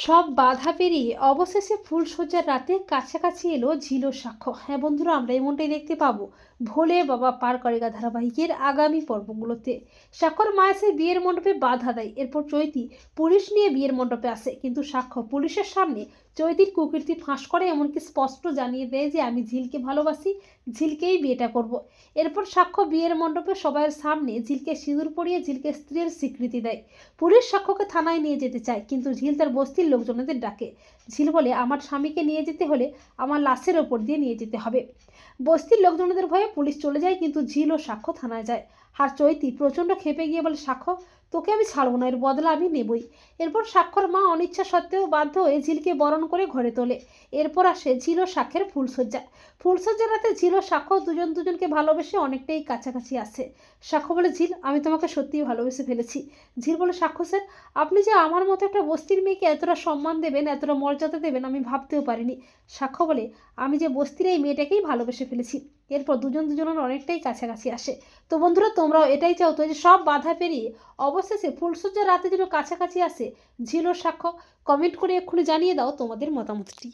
সব বাধা পেরিয়ে অবশেষে ফুলসজ্জার রাতে কাছাকাছি এলো ঝিলো সাক্ষ্য। হ্যাঁ বন্ধুরা, আমরা এমনটাই দেখতে পাবো ভোলে বাবা পার করেগা ধারাবাহিকের আগামী পর্বগুলোতে। সাক্ষর মা এসে বিয়ের মণ্ডপে বাধা দেয়। এরপর চৈতি পুলিশ নিয়ে বিয়ের মণ্ডপে আসে। কিন্তু সাক্ষ্য পুলিশের সামনে চৈতির কুকীর্তি ফাঁস করে এমনকি স্পষ্ট জানিয়ে দেয় যে, আমি ঝিলকে ভালোবাসি, ঝিলকেই বিয়েটা করব। এরপর সাক্ষ্য বিয়ের মণ্ডপে সবাইয়ের সামনে ঝিলকে সিঁদুর পরিয়ে ঝিলকে স্ত্রীর স্বীকৃতি দেয়। পুলিশ সাক্ষ্যকে থানায় নিয়ে যেতে চায়, কিন্তু ঝিল তার বস্তির লোকজনদের ডাকে। ঝিল বলে, আমার স্বামীকে নিয়ে যেতে হলে আমার লাশের ওপর দিয়ে নিয়ে যেতে হবে। বস্তির লোকজনদের ভয়ে পুলিশ চলে যায়, কিন্তু ঝিল ও সাক্ষ্য থানায় যায়। হার চৈতি প্রচণ্ড খেপে গিয়ে বলে, সাক্ষ্য তোকে আমি ছাড়বো না, এর বদলা আমি নেবই। এরপর সাক্ষর মা অনিচ্ছা সত্ত্বেও বাধ্য হয়ে ঝিলকে বরণ করে ঘরে তোলে। এরপর আসে ঝিল ও সাক্ষের ফুলসজ্জা ফুলসজ্জার রাতে ঝিল ও সাক্ষ্য দুজন দুজনকে ভালোবেসে অনেকটাই কাছাকাছি আসে সাক্ষ্য বলে, ঝিল, আমি তোমাকে সত্যিই ভালোবেসে ফেলেছি। ঝিল বলে সাক্ষ্য স্যার, আপনি যে আমার মতো একটা বস্তির মেয়েকে এতটা সম্মান দেবেন, এতটা মর্যাদা দেবেন, আমি ভাবতেও পারিনি। সাক্ষ্য বলে, আমি যে বস্তির এই মেয়েটাকেই ভালোবেসে ফেলেছি। এরপর দুজন দুজনের অনেকটাই কাছাকাছি আসে। তো বন্ধুরা, তোমরাও এটাই চাও তো যে সব বাধা পেরিয়ে অবশেষে ফুলসজ্জা রাতে যেন কাছাকাছি আসে, ঝিল সাক্ষ্য কমেন্ট করে এক্ষুনি জানিয়ে দাও তোমাদের মতামতটি।